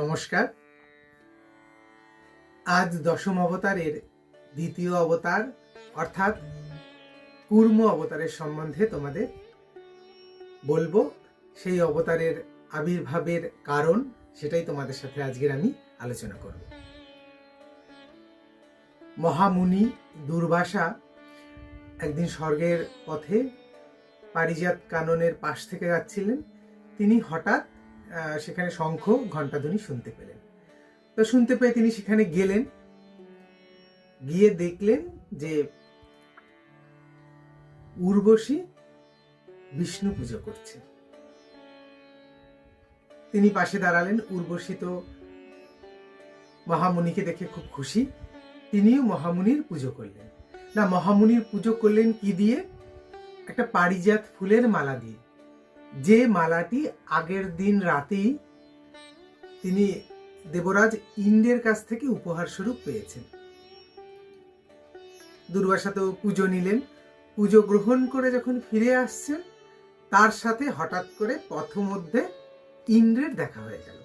নমস্কার। আজ দশম অবতারের দ্বিতীয় অবতার, অর্থাৎ কুর্ম অবতারের সম্বন্ধে তোমাদের বলব। সেই অবতারের আবির্ভাবের কারণ সেটাই তোমাদের সাথে আজকের আমি আলোচনা করব। মহামুনি দুর্বাসা একদিন স্বর্গের পথে পারিজাত কাননের পাশ থেকে যাচ্ছিলেন। তিনি হঠাৎ সেখানে শঙ্খ ঘণ্টাধ্বনি শুনতে পেলেন। তো শুনতে পেয়ে তিনি সেখানে গেলেন। গিয়ে দেখলেন যে উর্বশী বিষ্ণু পুজো করছে। তিনি পাশে দাঁড়ালেন। উর্বশী তো মহামুনিকে দেখে খুব খুশি। তিনিও মহামুনির পুজো করলেন। না, মহামুনির পুজো করলেন কি দিয়ে একটা পারিজাত ফুলের মালা দিয়ে। যে মালাটি আগের দিন রাতেই তিনি দেবরাজ ইন্দ্রের কাছ থেকে উপহার স্বরূপ পেয়েছেন। দুর্বাসা তো পুজো নিলেন। পুজো গ্রহণ করে যখন ফিরে আসছেন, তার সাথে হঠাৎ করে পথমধ্যে ইন্দ্রের দেখা হয়ে গেল।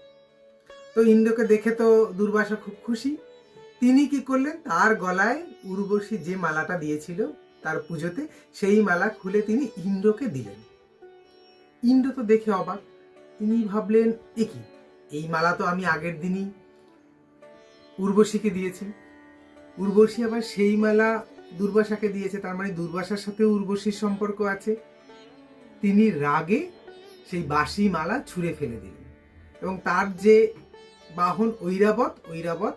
তো ইন্দ্রকে দেখে তো দুর্বাসা খুব খুশি। তিনি কি করলেন? তার গলায় উর্বশী যে মালাটা দিয়েছিল তার পুজোতে, সেই মালা খুলে তিনি ইন্দ্রকে দিলেন। ইন্দ্র তো দেখে অবাক। তিনি ভাবলেন, এ কি? এই মালা তো আমি আগের দিনই উর্বশীকে দিয়েছি। উর্বশী আবার সেই মালা দুর্বাসাকে দিয়েছে। তার মানে দুর্বাসার সাথে উর্বশীর সম্পর্ক আছে। তিনি রাগে সেই বাসি মালা ছুঁড়ে ফেলে দিলেন। এবং তার যে বাহন ঐরাবত ঐরাবত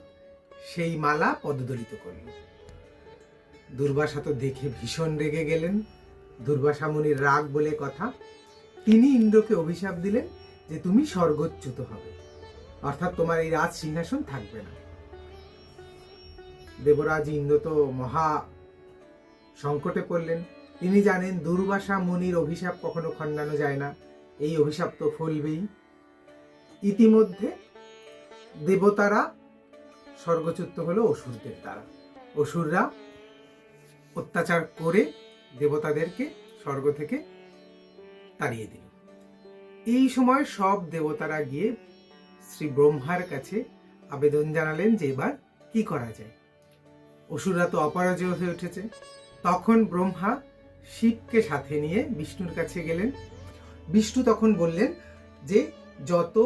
সেই মালা পদদলিত করল দুর্বাসা তো দেখে ভীষণ রেগে গেলেন। দুর্বাসা মুনির রাগ বলে কথা তিনি ইন্দ্রকে অভিশাপ দিলেন যে তুমি স্বর্গচ্যুত হবে। অর্থাৎ তোমার এই রাজ সিংহাসন থাকবে না। দেবরাজ ইন্দ্র তো মহা সংকটে পড়লেন। তিনি জানেন দুর্বাসা মুনির অভিশাপ কখনো খণ্ডানো যায় না। এই অভিশাপ তো ফলবেই। ইতিমধ্যে দেবতারা স্বর্গচ্যুত হলো অসুরদের দ্বারা। অসুররা অত্যাচার করে দেবতাদেরকে স্বর্গ থেকে তাড়িয়ে দিল। এই সময় সব দেবতারা গিয়ে শ্রী ব্রহ্মার কাছে আবেদন জানালেন যে এবার কি করা যায়। অসুররা তো অপরাজয় হয়ে উঠেছে। তখন ব্রহ্মা শিবকে সাথে নিয়ে বিষ্ণুর কাছে গেলেন। বিষ্ণু তখন বললেন যে, যত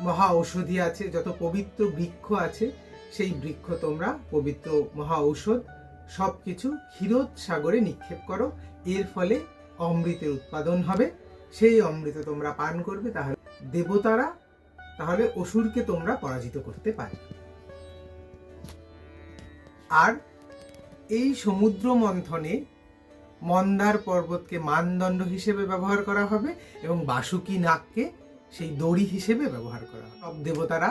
মহা ঔষধি আছে, যত পবিত্র বৃক্ষ আছে, সেই বৃক্ষ তোমরা, পবিত্র মহা ঔষধ সব কিছু ক্ষীরোদ সাগরে নিক্ষেপ করো। এর ফলে অমৃতের উৎপাদন হবে। সেই অমৃত তোমরা পান করবে, তাহলে দেবতারা, তাহলে অসুরকে তোমরা পরাজিত করতে পারবে। আর এই সমুদ্র মন্থনে মন্দার পর্বতকে মানদণ্ড হিসেবে ব্যবহার করা হবে এবং বাসুকি নাককে সেই দড়ি হিসেবে ব্যবহার করা হবে। সব দেবতারা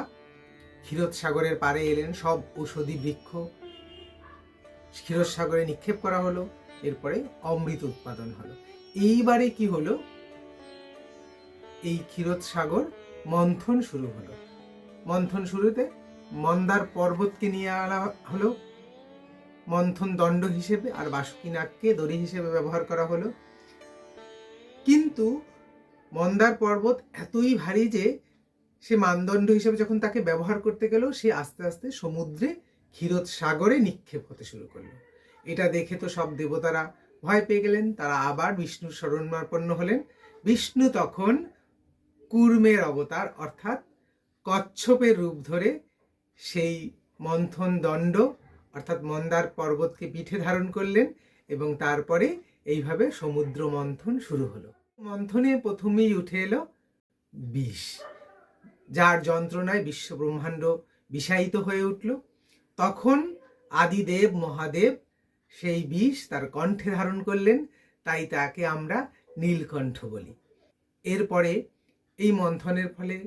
ক্ষীরোদ সাগরের পাড়ে এলেন, সব ঔষধি বৃক্ষ ক্ষীরোদ সাগরে নিক্ষেপ করা হলো, এরপরে অমৃত উৎপাদন হলো। এইবারে কি হলো? এই ক্ষীরোদ সাগর মন্থন শুরু হলো। মন্থন শুরুতে মন্দার পর্বতকে নিয়ে আনা হলো। মন্থন দণ্ড হিসেবে আর বাসুকি নাগকে দড়ি হিসেবে ব্যবহার করা হলো। কিন্তু মন্দার পর্বত এতই ভারী যে সে মানদণ্ড হিসেবে যখন তাকে ব্যবহার করতে গেল, সে আস্তে আস্তে সমুদ্রে ক্ষীরোদ সাগরে নিক্ষেপ হতে শুরু করল। এটা দেখে তো সব দেবতারা ভয় পেয়ে গেলেন, তারা আবার বিষ্ণু শরণাপন্ন হলেন। বিষ্ণু তখন কুর্মের অবতার, অর্থাৎ কচ্ছপের রূপ ধরে সেই মন্থন দণ্ড অর্থাৎ মন্দার পর্বতকে পিঠে ধারণ করলেন এবং তারপরে এইভাবে সমুদ্র মন্থন শুরু হলো। মন্থনে প্রথমেই উঠে এলো বিষ, যার যন্ত্রণায় বিশ্ব ব্রহ্মাণ্ড বিষায়িত হয়ে উঠল। তখন আদিদেব, মহাদেব সেই বিষ তার কণ্ঠে ধারণ করলেন, তাই তাকে আমরা নীলকণ্ঠ বলি। এরপরে এই মন্থনের ফলে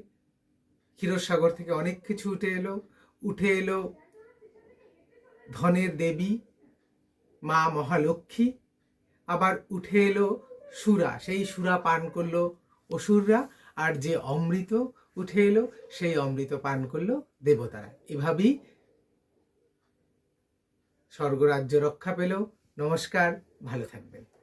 ক্ষীরসাগর থেকে অনেক কিছু উঠে এলো। উঠে এলো ধনের দেবী, মা মহালক্ষ্মী, আবার উঠে এলো সুরা। সেই সুরা পান করল অসুররা, আর যে অমৃত, উঠে এলো সেই অমৃত পান করল দেবতারা। এভাবেই স্বর্গরাজ্য রক্ষা পেলেও নমস্কার ভালো থাকবেন।